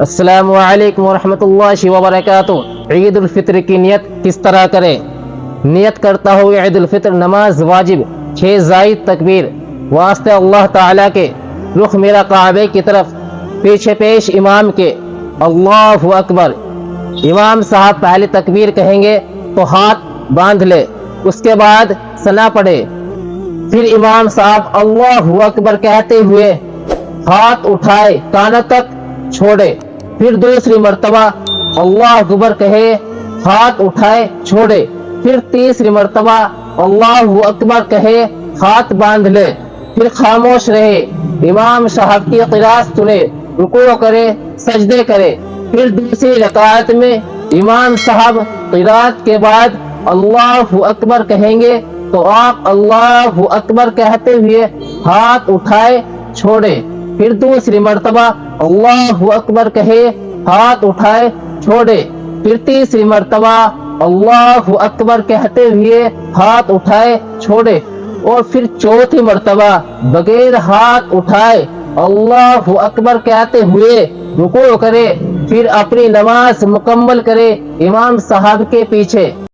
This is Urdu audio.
السلام علیکم ورحمۃ اللہ وبرکاتہ۔ عید الفطر کی نیت کس طرح کرے نیت کرتا ہوئے عید الفطر نماز واجب، چھ زائد تکبیر۔ واسطے اللہ تعالیٰ کے رخ میرا کعبے کی طرف، پیچھے پیش امام کے۔ اللہ اکبر۔ امام صاحب پہلے تکبیر کہیں گے، تو ہاتھ باندھ لے، اس کے بعد سنا پڑے پھر امام صاحب اللہ اکبر کہتے ہوئے، ہاتھ اٹھائے، کانوں تک چھوڑے۔ پھر دوسری مرتبہ اللہ اکبر کہے، ہاتھ اٹھائے، چھوڑے۔ پھر تیسری مرتبہ اللہ اکبر کہے، ہاتھ باندھ لے۔ پھر خاموش رہے، امام صاحب کی قراءت سنے، رکوع کرے، سجدے کرے۔ پھر دوسری رکعت میں امام صاحب قراءت کے بعد اللہ اکبر کہیں گے، تو آپ اللہ اکبر کہتے ہوئے ہاتھ اٹھائے، چھوڑے۔ پھر دوسری مرتبہ اللہ اکبر کہے، ہاتھ اٹھائے، چھوڑے۔ پھر تیسری مرتبہ اللہ اکبر کہتے ہوئے ہاتھ اٹھائے، چھوڑے۔ اور پھر چوتھی مرتبہ بغیر ہاتھ اٹھائے اللہ اکبر کہتے ہوئے رکوع کرے، پھر اپنی نماز مکمل کرے امام صاحب کے پیچھے۔